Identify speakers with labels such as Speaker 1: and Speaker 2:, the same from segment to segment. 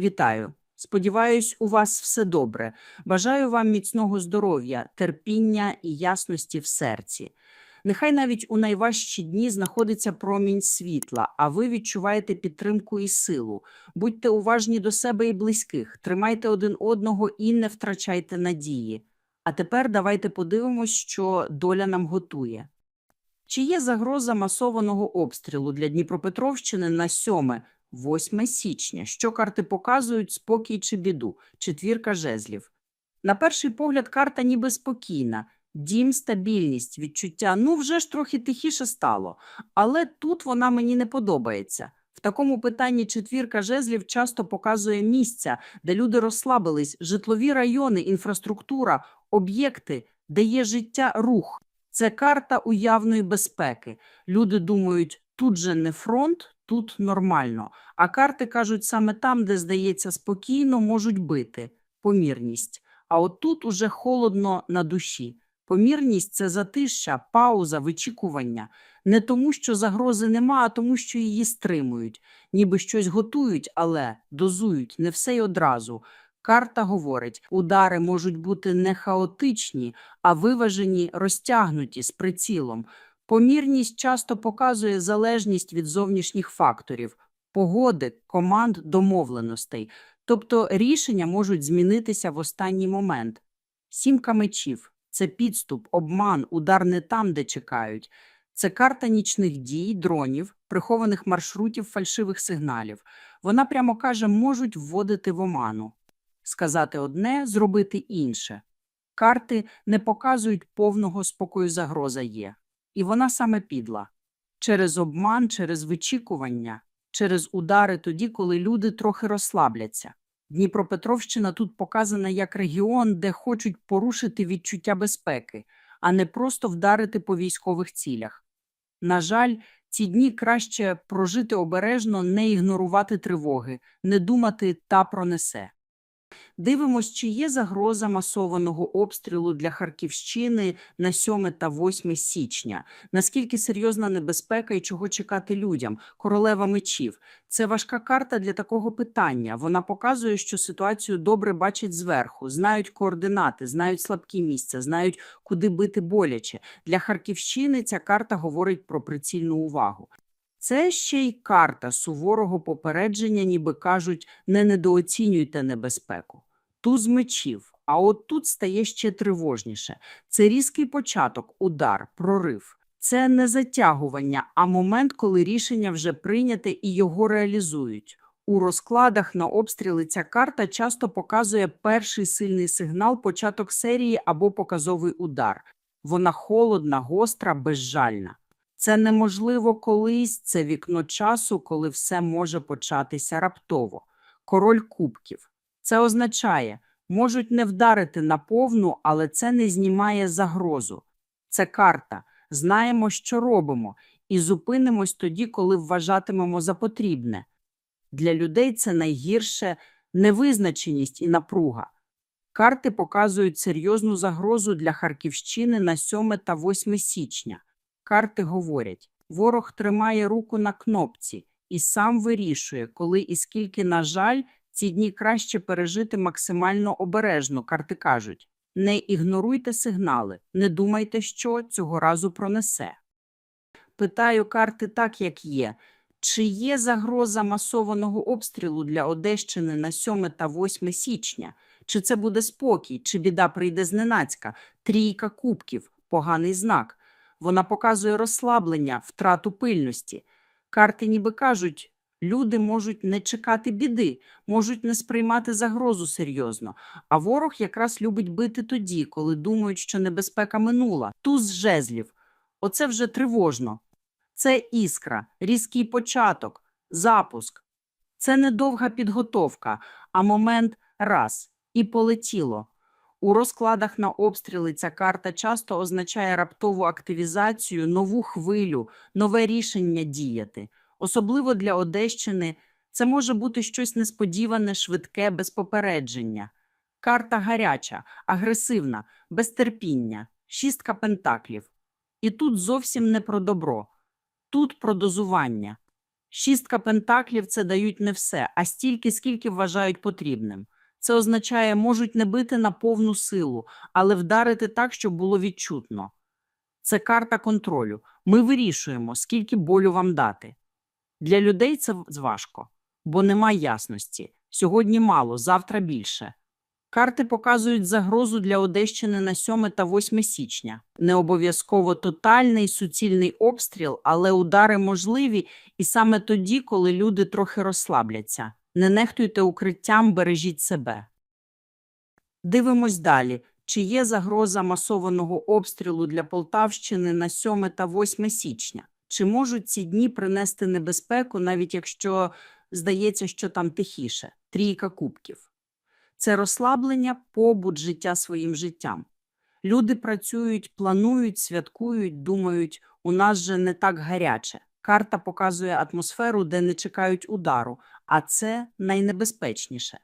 Speaker 1: Вітаю! Сподіваюсь, у вас все добре. Бажаю вам міцного здоров'я, терпіння і ясності в серці. Нехай навіть у найважчі дні знаходиться промінь світла, а ви відчуваєте підтримку і силу. Будьте уважні до себе і близьких, тримайте один одного і не втрачайте надії. А тепер давайте подивимось, що доля нам готує. Чи є загроза масованого обстрілу для Дніпропетровщини на 7 8 січня. Що карти показують спокій чи біду? Четвірка жезлів. На перший погляд, карта ніби спокійна. Дім, стабільність, відчуття. Ну, вже ж трохи тихіше стало. Але тут вона мені не подобається. В такому питанні четвірка жезлів часто показує місця, де люди розслабились, житлові райони, інфраструктура, об'єкти, де є життя, рух. Це карта уявної безпеки. Люди думають, тут же не фронт, тут нормально. А карти кажуть, саме там, де здається спокійно, можуть бити помірність. А от тут уже холодно на душі. Помірність це затища, пауза, вичікування. Не тому, що загрози нема, а тому, що її стримують. Ніби щось готують, але дозують не все й одразу. Карта говорить, удари можуть бути не хаотичні, а виважені, розтягнуті з прицілом. Помірність часто показує залежність від зовнішніх факторів погоди, команд, домовленостей. Тобто рішення можуть змінитися в останній момент. Сімка мечів це підступ, обман, удар не там, де чекають. Це карта нічних дій, дронів, прихованих маршрутів, фальшивих сигналів. Вона прямо каже, можуть вводити в оману. Сказати одне, зробити інше. Карти не показують повного спокою загроза є. І вона саме підла. Через обман, через вичікування, через удари тоді, коли люди трохи розслабляться. Дніпропетровщина тут показана як регіон, де хочуть порушити відчуття безпеки, а не просто вдарити по військових цілях. На жаль, ці дні краще прожити обережно, не ігнорувати тривоги, не думати та пронесе. Дивимось, чи є загроза масованого обстрілу для Харківщини на 7 та 8 січня. Наскільки серйозна небезпека і чого чекати людям? Королева мечів. Це важка карта для такого питання. Вона показує, що ситуацію добре бачать зверху, знають координати, знають слабкі місця, знають, куди бити боляче. Для Харківщини ця карта говорить про прицільну увагу. Це ще й карта суворого попередження, ніби кажуть, не недооцінюйте небезпеку. Туз мечів. А от тут стає ще тривожніше. Це різкий початок, удар, прорив. Це не затягування, а момент, коли рішення вже прийняте і його реалізують. У розкладах на обстріли ця карта часто показує перший сильний сигнал, початок серії або показовий удар. Вона холодна, гостра, безжальна. Це неможливо колись, це вікно часу, коли все може початися раптово. Король кубків. Це означає, можуть не вдарити наповну, але це не знімає загрозу. Це карта. Знаємо, що робимо, і зупинимось тоді, коли вважатимемо за потрібне. Для людей це найгірше невизначеність і напруга. Карти показують серйозну загрозу для Харківщини на 7 та 8 січня. Карти говорять, ворог тримає руку на кнопці і сам вирішує, коли і скільки, на жаль, ці дні краще пережити максимально обережно, карти кажуть. Не ігноруйте сигнали, не думайте, що цього разу пронесе. Питаю карти так, як є. Чи є загроза масованого обстрілу для Одещини на 7 та 8 січня? Чи це буде спокій, чи біда прийде зненацька? Трійка кубків – поганий знак. Вона показує розслаблення, втрату пильності. Карти ніби кажуть, люди можуть не чекати біди, можуть не сприймати загрозу серйозно. А ворог якраз любить бити тоді, коли думають, що небезпека минула. Туз жезлів. Оце вже тривожно. Це іскра, різкий початок, запуск. Це не довга підготовка, а момент раз і полетіло. У розкладах на обстріли ця карта часто означає раптову активізацію, нову хвилю, нове рішення діяти. Особливо для Одещини це може бути щось несподіване, швидке, без попередження. Карта гаряча, агресивна, без терпіння, шістка пентаклів. І тут зовсім не про добро, тут про дозування. Шістка пентаклів це дають не все, а стільки, скільки вважають потрібним. Це означає, можуть не бити на повну силу, але вдарити так, щоб було відчутно. Це карта контролю. Ми вирішуємо, скільки болю вам дати. Для людей це важко, бо нема ясності. Сьогодні мало, завтра більше. Карти показують загрозу для Одещини на 7 та 8 січня. Не обов'язково тотальний суцільний обстріл, але удари можливі і саме тоді, коли люди трохи розслабляться. Не нехтуйте укриттям, бережіть себе. Дивимось далі. Чи є загроза масованого обстрілу для Полтавщини на 7 та 8 січня? Чи можуть ці дні принести небезпеку, навіть якщо здається, що там тихіше? Трійка кубків. Це розслаблення, побут життя своїм життям. Люди працюють, планують, святкують, думають, у нас же не так гаряче. Карта показує атмосферу, де не чекають удару, а це найнебезпечніше.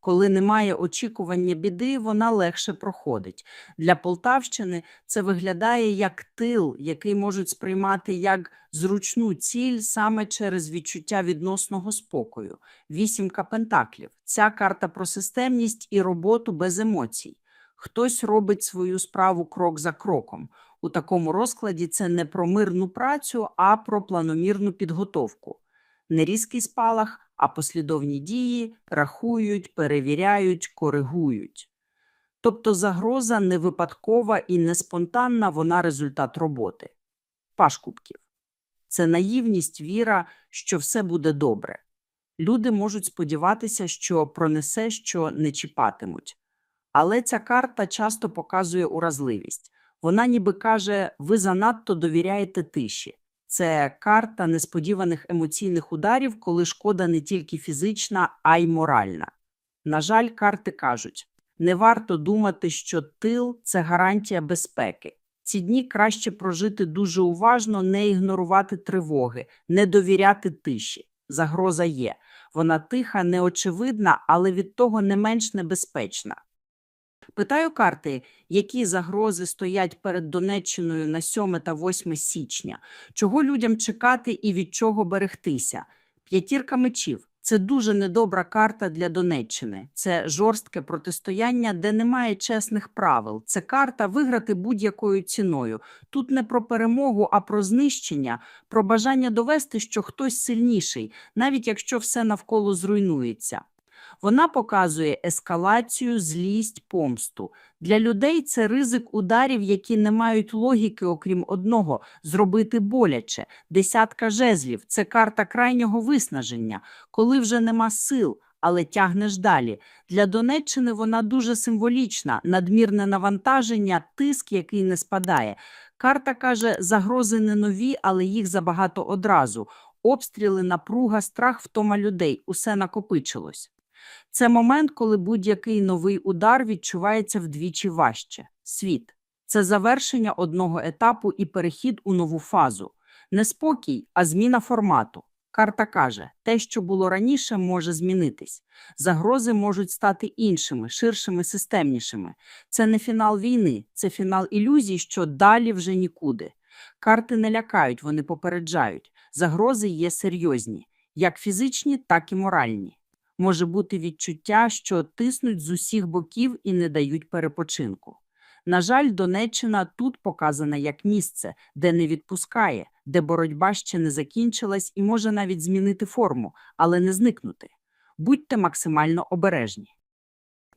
Speaker 1: Коли немає очікування біди, вона легше проходить. Для Полтавщини це виглядає як тил, який можуть сприймати як зручну ціль саме через відчуття відносного спокою. Вісімка пентаклів. Ця карта про системність і роботу без емоцій. Хтось робить свою справу крок за кроком. У такому розкладі це не про мирну працю, а про планомірну підготовку. Не різкий спалах, а послідовні дії рахують, перевіряють, коригують. Тобто загроза не випадкова і не спонтанна, вона результат роботи. Паш кубків. Це наївність, віра, що все буде добре. Люди можуть сподіватися, що пронесе, що не чіпатимуть. Але ця карта часто показує уразливість. Вона ніби каже, ви занадто довіряєте тиші. Це карта несподіваних емоційних ударів, коли шкода не тільки фізична, а й моральна. На жаль, карти кажуть, не варто думати, що тил це гарантія безпеки. Ці дні краще прожити дуже уважно, не ігнорувати тривоги, не довіряти тиші. Загроза є. Вона тиха, неочевидна, але від того не менш небезпечна. Питаю карти, які загрози стоять перед Донеччиною на 7 та 8 січня, чого людям чекати і від чого берегтися. П'ятірка мечів це дуже недобра карта для Донеччини. Це жорстке протистояння, де немає чесних правил. Це карта виграти будь-якою ціною. Тут не про перемогу, а про знищення, про бажання довести, що хтось сильніший, навіть якщо все навколо зруйнується. Вона показує ескалацію, злість, помсту. Для людей це ризик ударів, які не мають логіки, окрім одного зробити боляче. Десятка жезлів це карта крайнього виснаження, коли вже нема сил, але тягнеш далі. Для Донеччини вона дуже символічна, надмірне навантаження, тиск, який не спадає. Карта каже, загрози не нові, але їх забагато одразу. Обстріли, напруга, страх, втома людей усе накопичилось. Це момент, коли будь-який новий удар відчувається вдвічі важче. Світ це завершення одного етапу і перехід у нову фазу. Не спокій, а зміна формату. Карта каже, те, що було раніше, може змінитись. Загрози можуть стати іншими, ширшими, системнішими. Це не фінал війни, це фінал ілюзій, що далі вже нікуди. Карти не лякають, вони попереджають. Загрози є серйозні, як фізичні, так і моральні може бути відчуття, що тиснуть з усіх боків і не дають перепочинку. На жаль, Донеччина тут показана як місце, де не відпускає, де боротьба ще не закінчилась і може навіть змінити форму, але не зникнути. Будьте максимально обережні.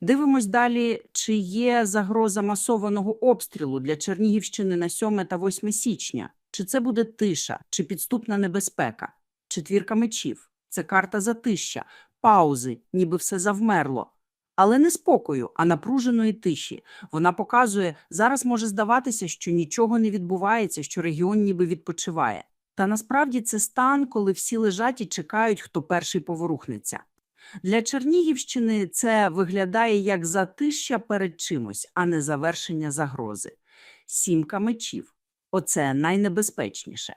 Speaker 1: Дивимось далі, чи є загроза масованого обстрілу для Чернігівщини на 7 та 8 січня. Чи це буде тиша, чи підступна небезпека? Четвірка мечів це карта затища, паузи, ніби все завмерло. Але не спокою, а напруженої тиші. Вона показує, зараз може здаватися, що нічого не відбувається, що регіон ніби відпочиває. Та насправді це стан, коли всі лежать і чекають, хто перший поворухнеться. Для Чернігівщини це виглядає як затища перед чимось, а не завершення загрози. Сімка мечів оце найнебезпечніше.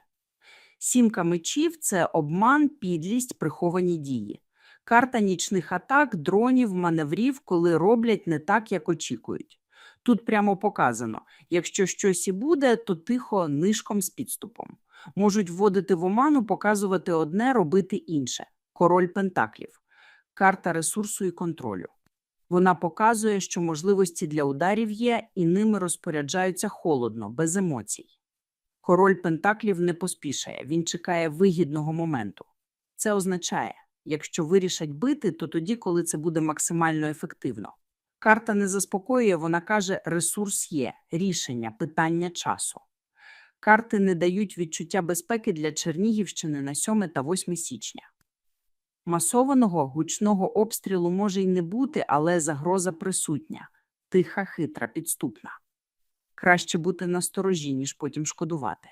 Speaker 1: Сімка мечів це обман, підлість, приховані дії. Карта нічних атак, дронів, маневрів, коли роблять не так, як очікують. Тут прямо показано: якщо щось і буде, то тихо, нишком з підступом. Можуть вводити в оману, показувати одне, робити інше. Король Пентаклів. Карта ресурсу і контролю. Вона показує, що можливості для ударів є, і ними розпоряджаються холодно, без емоцій. Король Пентаклів не поспішає, він чекає вигідного моменту. Це означає, якщо вирішать бити, то тоді, коли це буде максимально ефективно. Карта не заспокоює, вона каже, ресурс є, рішення, питання часу. Карти не дають відчуття безпеки для Чернігівщини на 7 та 8 січня. Масованого гучного обстрілу може й не бути, але загроза присутня, тиха, хитра, підступна. Краще бути насторожі, ніж потім шкодувати.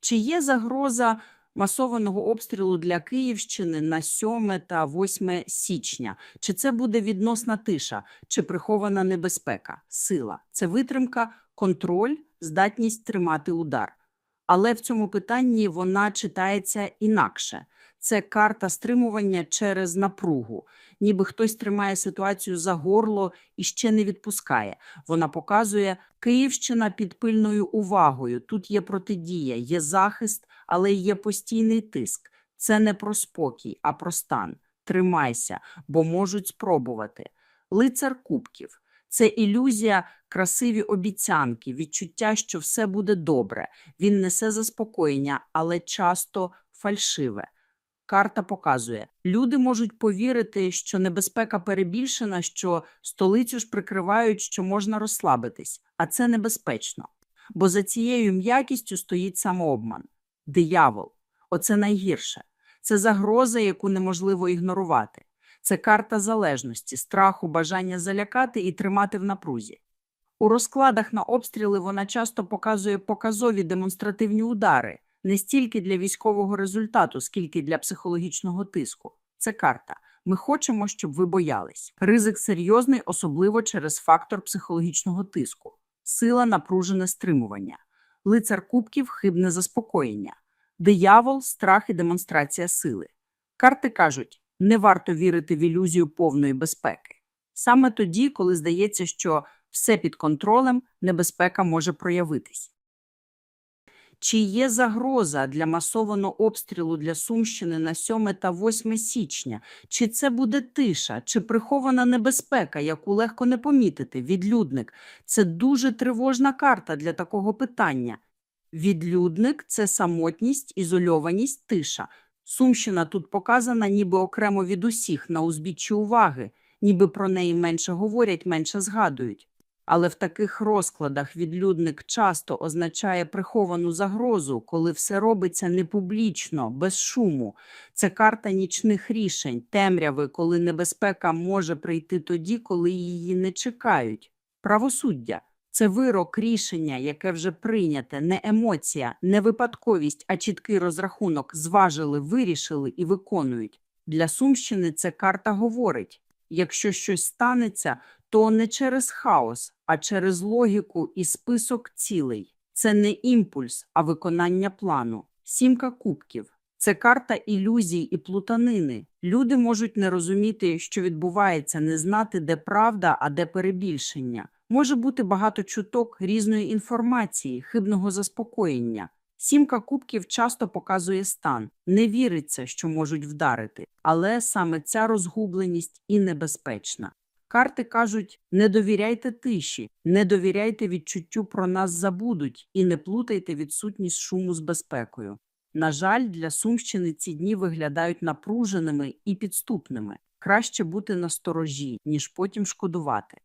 Speaker 1: Чи є загроза масованого обстрілу для Київщини на 7 та 8 січня? Чи це буде відносна тиша, чи прихована небезпека, сила? Це витримка, контроль, здатність тримати удар. Але в цьому питанні вона читається інакше. Це карта стримування через напругу, ніби хтось тримає ситуацію за горло і ще не відпускає. Вона показує Київщина під пильною увагою. Тут є протидія, є захист, але є постійний тиск. Це не про спокій, а про стан. Тримайся, бо можуть спробувати. Лицар кубків це ілюзія, красиві обіцянки, відчуття, що все буде добре. Він несе заспокоєння, але часто фальшиве. Карта показує, люди можуть повірити, що небезпека перебільшена, що столицю ж прикривають, що можна розслабитись, а це небезпечно. Бо за цією м'якістю стоїть самообман. Диявол оце найгірше. Це загроза, яку неможливо ігнорувати. Це карта залежності, страху, бажання залякати і тримати в напрузі. У розкладах на обстріли вона часто показує показові демонстративні удари, не стільки для військового результату, скільки для психологічного тиску. Це карта. Ми хочемо, щоб ви боялись. Ризик серйозний, особливо через фактор психологічного тиску, сила напружене стримування, лицар кубків хибне заспокоєння, диявол, страх і демонстрація сили. Карти кажуть, не варто вірити в ілюзію повної безпеки. Саме тоді, коли здається, що все під контролем, небезпека може проявитись. Чи є загроза для масованого обстрілу для Сумщини на 7 та 8 січня? Чи це буде тиша, чи прихована небезпека, яку легко не помітити? Відлюдник це дуже тривожна карта для такого питання. Відлюдник це самотність, ізольованість, тиша. Сумщина тут показана ніби окремо від усіх на узбіччі уваги, ніби про неї менше говорять, менше згадують. Але в таких розкладах відлюдник часто означає приховану загрозу, коли все робиться не публічно, без шуму. Це карта нічних рішень, темряви, коли небезпека може прийти тоді, коли її не чекають. Правосуддя це вирок рішення, яке вже прийняте, не емоція, не випадковість, а чіткий розрахунок. Зважили, вирішили і виконують. Для Сумщини це карта говорить: якщо щось станеться, то не через хаос, а через логіку і список цілей. Це не імпульс, а виконання плану. Сімка кубків. Це карта ілюзій і плутанини. Люди можуть не розуміти, що відбувається, не знати, де правда, а де перебільшення. Може бути багато чуток різної інформації, хибного заспокоєння. Сімка кубків часто показує стан, не віриться, що можуть вдарити, але саме ця розгубленість і небезпечна. Карти кажуть: не довіряйте тиші, не довіряйте відчуттю про нас забудуть і не плутайте відсутність шуму з безпекою. На жаль, для Сумщини ці дні виглядають напруженими і підступними. Краще бути насторожі, ніж потім шкодувати.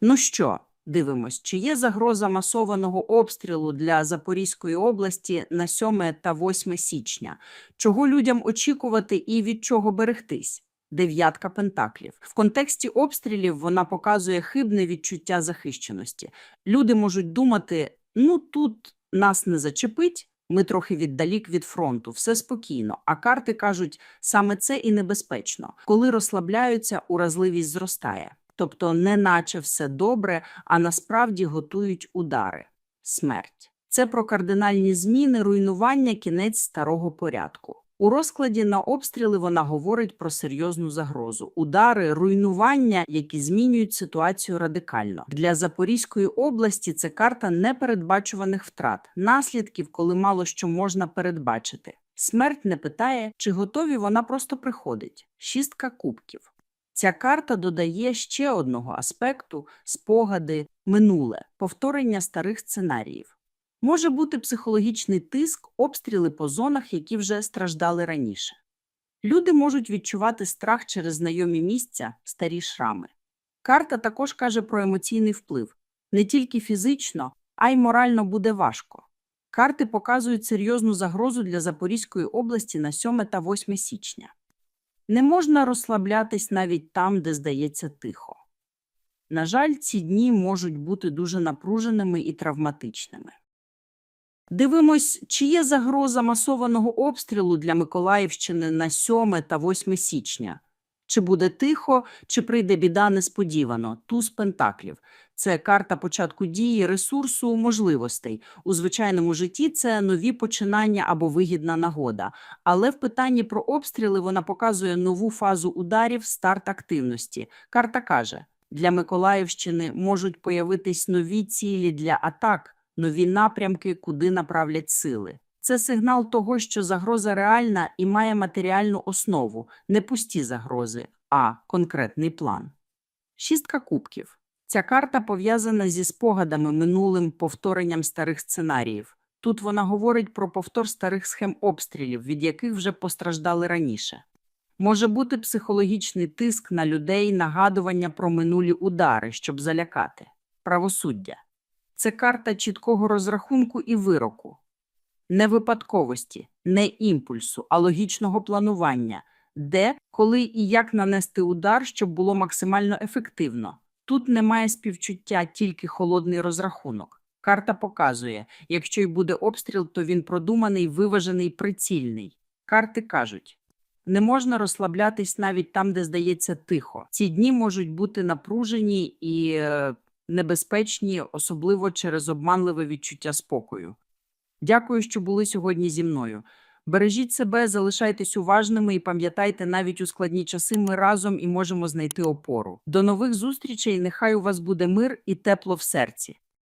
Speaker 1: Ну що, дивимось, чи є загроза масованого обстрілу для Запорізької області на 7 та 8 січня? Чого людям очікувати і від чого берегтись? Дев'ятка пентаклів. В контексті обстрілів вона показує хибне відчуття захищеності. Люди можуть думати: ну тут нас не зачепить, ми трохи віддалік від фронту, все спокійно. А карти кажуть, саме це і небезпечно. Коли розслабляються, уразливість зростає. Тобто, не наче все добре, а насправді готують удари. Смерть. Це про кардинальні зміни, руйнування, кінець старого порядку. У розкладі на обстріли вона говорить про серйозну загрозу, удари, руйнування, які змінюють ситуацію радикально. Для Запорізької області це карта непередбачуваних втрат, наслідків, коли мало що можна передбачити. Смерть не питає, чи готові вона просто приходить. Шістка кубків. Ця карта додає ще одного аспекту спогади, минуле, повторення старих сценаріїв. Може бути психологічний тиск, обстріли по зонах, які вже страждали раніше. Люди можуть відчувати страх через знайомі місця, старі шрами. Карта також каже про емоційний вплив. Не тільки фізично, а й морально буде важко. Карти показують серйозну загрозу для Запорізької області на 7 та 8 січня. Не можна розслаблятись навіть там, де здається тихо. На жаль, ці дні можуть бути дуже напруженими і травматичними. Дивимось, чи є загроза масованого обстрілу для Миколаївщини на 7 та 8 січня. Чи буде тихо, чи прийде біда несподівано. Туз пентаклів. Це карта початку дії, ресурсу, можливостей. У звичайному житті це нові починання або вигідна нагода. Але в питанні про обстріли вона показує нову фазу ударів, старт активності. Карта каже, для Миколаївщини можуть появитись нові цілі для атак, нові напрямки, куди направлять сили. Це сигнал того, що загроза реальна і має матеріальну основу, не пусті загрози, а конкретний план. Шістка кубків. Ця карта пов'язана зі спогадами минулим повторенням старих сценаріїв. Тут вона говорить про повтор старих схем обстрілів, від яких вже постраждали раніше. Може бути психологічний тиск на людей, нагадування про минулі удари, щоб залякати. Правосуддя. Це карта чіткого розрахунку і вироку. Не випадковості, не імпульсу, а логічного планування, де, коли і як нанести удар, щоб було максимально ефективно. Тут немає співчуття, тільки холодний розрахунок. Карта показує, якщо й буде обстріл, то він продуманий, виважений, прицільний. Карти кажуть, не можна розслаблятись навіть там, де здається тихо. Ці дні можуть бути напружені і е, небезпечні, особливо через обманливе відчуття спокою. Дякую, що були сьогодні зі мною. Бережіть себе, залишайтесь уважними і пам'ятайте, навіть у складні часи ми разом і можемо знайти опору. До нових зустрічей. Нехай у вас буде мир і тепло в серці.